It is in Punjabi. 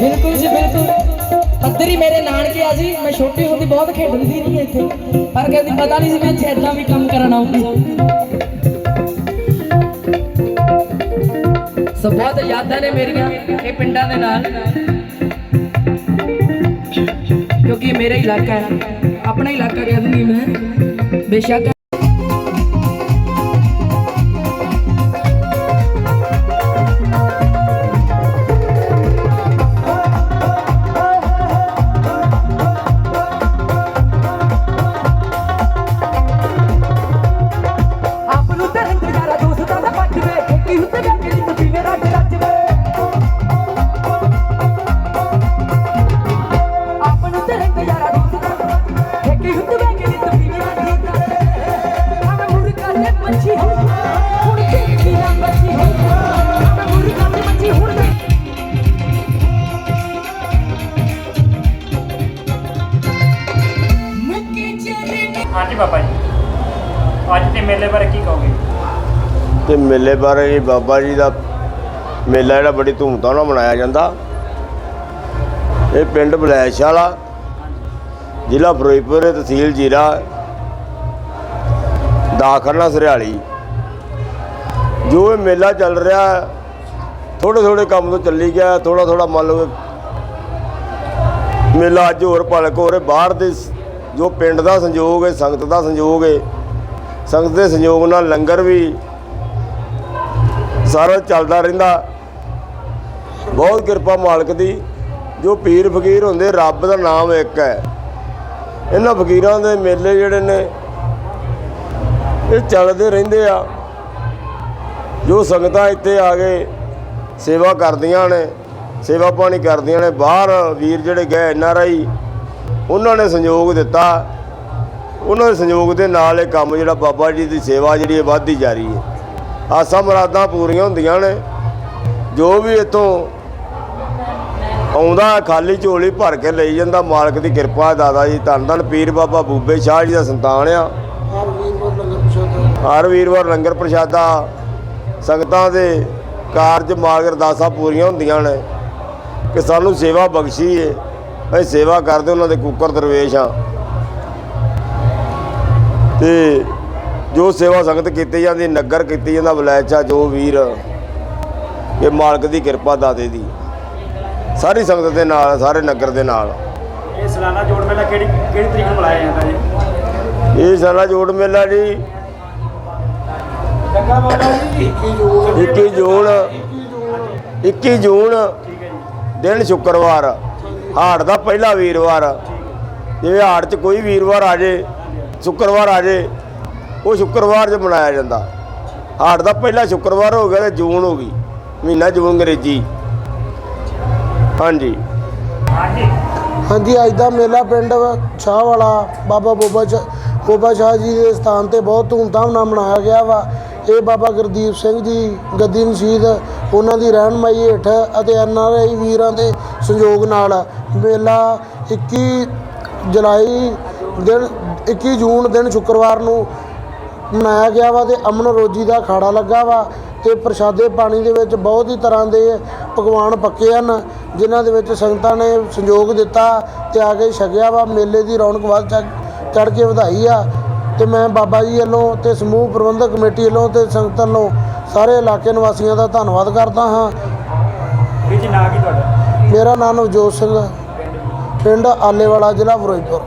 ਬਿਲਕੁਲ ਜੀ, ਬਿਲਕੁਲ। ਪੱਧਰ ਹੀ ਮੇਰੇ ਨਾਨਕੇ ਆ ਜੀ, ਮੈਂ ਛੋਟੀ ਹੁੰਦੀ ਬਹੁਤ ਖੇਡਦੀ ਨਹੀਂ ਇੱਥੇ। ਪਰ ਕਹਿੰਦੀ ਪਤਾ ਨਹੀਂ ਸੀ ਮੈਂ ਇੱਥੇ ਇਦਾਂ ਵੀ ਕੰਮ ਕਰਨ ਆਉਂਗੀ ਸੋ ਬਹੁਤ ਯਾਦਾਂ ਨੇ ਮੇਰੀਆਂ ਇਹ ਪਿੰਡਾਂ ਦੇ ਨਾਲ। ਕਿਉਂਕਿ ਮੇਰਾ ਇਲਾਕਾ ਹੈ, ਆਪਣਾ ਇਲਾਕਾ ਕਹਿ ਮੈਂ। ਬੇਸ਼ੱਕ ਅੱਜ ਦੇ ਮੇਲੇ ਬਾਰੇ ਕੀ ਕਹੋਗੇ? ਤੇ ਮੇਲੇ ਬਾਰੇ ਜੀ ਬਾਬਾ ਜੀ ਦਾ ਮੇਲਾ ਜਿਹੜਾ ਬੜੀ ਧੂਮਧਾਮ ਨਾਲ ਮਨਾਇਆ ਜਾਂਦਾ। ਇਹ ਪਿੰਡ ਬਲੈਸ਼ ਵਾਲਾ, ਜ਼ਿਲ੍ਹਾ ਫਿਰੋਜ਼ਪੁਰ ਤਹਿਸੀਲ ਜੀਰਾ ਦਾਖਲਾ ਸਰਿਆਲੀ। ਜੋ ਇਹ ਮੇਲਾ ਚੱਲ ਰਿਹਾ ਥੋੜੇ ਥੋੜੇ ਕੰਮ ਤੋਂ ਚੱਲੀ ਗਿਆ ਥੋੜਾ ਥੋੜਾ ਮੰਨ ਲਓ ਮੇਲਾ ਅੱਜ ਹੋਰ ਭਲਕ ਹੋ ਰਿਹਾ ਬਾਹਰ ਦੇ ਜੋ ਪਿੰਡ ਦਾ ਸੰਯੋਗ ਹੈ, ਸੰਗਤ ਦਾ ਸੰਯੋਗ ਹੈ ਸੰਗਤ ਦੇ ਸੰਯੋਗ ਨਾਲ ਲੰਗਰ ਵੀ ਸਾਰਾ ਚੱਲਦਾ ਰਹਿੰਦਾ। ਬਹੁਤ ਕਿਰਪਾ ਮਾਲਕ ਦੀ, ਜੋ ਪੀਰ ਫਕੀਰ ਹੁੰਦੇ, ਰੱਬ ਦਾ ਨਾਮ ਇੱਕ ਹੈ। ਇਹਨਾਂ ਫਕੀਰਾਂ ਦੇ ਮੇਲੇ ਜਿਹੜੇ ਨੇ, ਇਹ ਚੱਲਦੇ ਰਹਿੰਦੇ ਆ। ਜੋ ਸੰਗਤਾਂ ਇੱਥੇ ਆ ਕੇ ਸੇਵਾ ਕਰਦੀਆਂ ਨੇ, ਸੇਵਾ ਪਾਣੀ ਕਰਦੀਆਂ ਨੇ, ਬਾਹਰ ਵੀਰ ਜਿਹੜੇ ਗਏ ਐਨ ਆਰ ਆਈ, ਉਹਨਾਂ ਨੇ ਸੰਯੋਗ ਦਿੱਤਾ। ਉਹਨਾਂ ਦੇ ਸੰਯੋਗ ਦੇ ਨਾਲ ਇਹ ਕੰਮ ਜਿਹੜਾ ਬਾਬਾ ਜੀ ਦੀ ਸੇਵਾ ਜਿਹੜੀ ਇਹ ਵੱਧਦੀ ਜਾ ਰਹੀ ਹੈ। ਆਸਾਂ ਮੁਰਾਦਾਂ ਪੂਰੀਆਂ ਹੁੰਦੀਆਂ ਨੇ। ਜੋ ਵੀ ਇੱਥੋਂ ਆਉਂਦਾ ਖਾਲੀ ਝੋਲੀ ਭਰ ਕੇ ਲਈ ਜਾਂਦਾ ਮਾਲਕ ਦੀ ਕਿਰਪਾ ਦਾਦਾ ਜੀ ਧੰਨ ਧੰਨ ਪੀਰ ਬਾਬਾ ਬੂਬੇ ਸ਼ਾਹ ਜੀ ਦਾ ਸੰਤਾਨ ਆ। ਹਰ ਵੀਰਵਾਰ ਲੰਗਰ ਪ੍ਰਸ਼ਾਦਾ। ਸੰਗਤਾਂ ਦੇ ਕਾਰਜ ਮਾਗ ਅਰਦਾਸਾਂ ਪੂਰੀਆਂ ਹੁੰਦੀਆਂ ਨੇ। ਕਿ ਸਾਨੂੰ ਸੇਵਾ ਬਖਸ਼ੀ ਏ। ਅਸੀਂ ਸੇਵਾ ਕਰਦੇ ਉਹਨਾਂ ਦੇ ਕੁੱਕਰ ਦਰਵੇਸ਼ ਆ। ਤੇ ਜੋ ਸੇਵਾ ਸੰਗਤ ਕੀਤੀ ਜਾਂਦੀ ਨਗਰ ਕੀਤੀ ਜਾਂਦਾ ਬਲੈਚਾ ਜੋ ਵੀਰ ਇਹ ਮਾਲਕ ਦੀ ਕਿਰਪਾ ਦਾਦੇ ਦੀ। ਸਾਰੀ ਸੰਗਤ ਦੇ ਨਾਲ ਸਾਰੇ ਨਗਰ ਦੇ ਨਾਲ। ਇਹ ਸਾਲਾਨਾ ਜੋੜ ਮੇਲਾ ਕਿਹੜੀ ਕਿਹੜੀ ਤਰੀਕ ਨੂੰ ਮਨਾਇਆ ਜਾਂਦਾ ਜੀ? ਇਹ ਸਾਲਾ ਜੋੜ ਮੇਲਾ ਜੀ ਚੰਗਾ ਬਾਬਾ ਜੀ 21 ਜੂਨ। 21 ਜੂਨ ਦਿਨ ਸ਼ੁੱਕਰਵਾਰ ਹਾੜ ਦਾ ਪਹਿਲਾ ਵੀਰਵਾਰ। ਜਿਵੇਂ ਹਾੜ 'ਚ ਕੋਈ ਵੀਰਵਾਰ ਆ ਜੇ ਸ਼ੁੱਕਰਵਾਰ ਆ ਜੇ, ਉਹ ਸ਼ੁੱਕਰਵਾਰ 'ਚ ਮਨਾਇਆ ਜਾਂਦਾ। ਹਾੜ ਦਾ ਪਹਿਲਾ ਸ਼ੁੱਕਰਵਾਰ ਹੋ ਗਿਆ ਤੇ ਜੂਨ ਹੋ ਗਈ, ਮਹੀਨਾ ਜੂਨ ਅੰਗਰੇਜ਼ੀ। ਹਾਂਜੀ। ਹਾਂਜੀ, ਅੱਜ ਦਾ ਮੇਲਾ ਪਿੰਡ ਸ਼ਾਹ ਵਾਲਾ, ਬਾਬਾ ਬੋਬਾ ਸ਼ਾਹ ਬੋਬਾ ਸ਼ਾਹ ਜੀ ਦੇ ਸਥਾਨ ਤੇ ਬਹੁਤ ਧੂਮਧਾਮ ਨਾਲ ਮਨਾਇਆ ਗਿਆ ਵਾ। ਇਹ ਬਾਬਾ ਗੁਰਦੀਪ ਸਿੰਘ ਜੀ, ਗੱਦੀ ਨਸ਼ੀਦ ਉਹਨਾਂ ਦੀ ਰਹਿਨਮਾਈ ਹੇਠ ਅਤੇ ਐਨ ਆਰ ਆਈ ਵੀਰਾਂ ਦੇ ਸੰਯੋਗ ਨਾਲ ਮੇਲਾ 21 ਜੁਲਾਈ ਦਿਨ 21 ਜੂਨ ਦਿਨ ਸ਼ੁੱਕਰਵਾਰ ਨੂੰ ਮਨਾਇਆ ਗਿਆ ਵਾ ਤੇ ਅਮਨ ਰੋਜੀ ਦਾ ਖਾੜਾ ਲੱਗਾ ਵਾ ਤੇ ਪ੍ਰਸ਼ਾਦੇ ਪਾਣੀ ਦੇ ਵਿੱਚ ਬਹੁਤ ਹੀ ਤਰ੍ਹਾਂ ਦੇ ਪਕਵਾਨ ਪੱਕੇ ਹਨ ਜਿਨ੍ਹਾਂ ਦੇ ਵਿੱਚ ਸੰਗਤਾਂ ਨੇ ਸੰਯੋਗ ਦਿੱਤਾ ਤੇ ਆ ਕੇ ਛਕਿਆ ਵਾ ਮੇਲੇ ਦੀ ਰੌਣਕ ਵੱਧ ਚੜ ਕੇ ਵਧਾਈ ਆ। ਤੇ ਮੈਂ ਬਾਬਾ ਜੀ ਵੱਲੋਂ ਤੇ ਸਮੂਹ ਪ੍ਰਬੰਧਕ ਕਮੇਟੀ ਵੱਲੋਂ ਤੇ ਸੰਗਤ ਵੱਲੋਂ ਸਾਰੇ ਇਲਾਕੇ ਨਿਵਾਸੀਆਂ ਦਾ ਧੰਨਵਾਦ ਕਰਦਾ ਹਾਂ। ਜੀ ਨਾਂ ਕੀ ਤੁਹਾਡਾ? ਮੇਰਾ ਨਾਮ ਨਵਜੋਤ ਸਿੰਘ ਪਿੰਡ ਆਲੇਵਾਲਾ ਜ਼ਿਲ੍ਹਾ ਫਿਰੋਜ਼ਪੁਰ।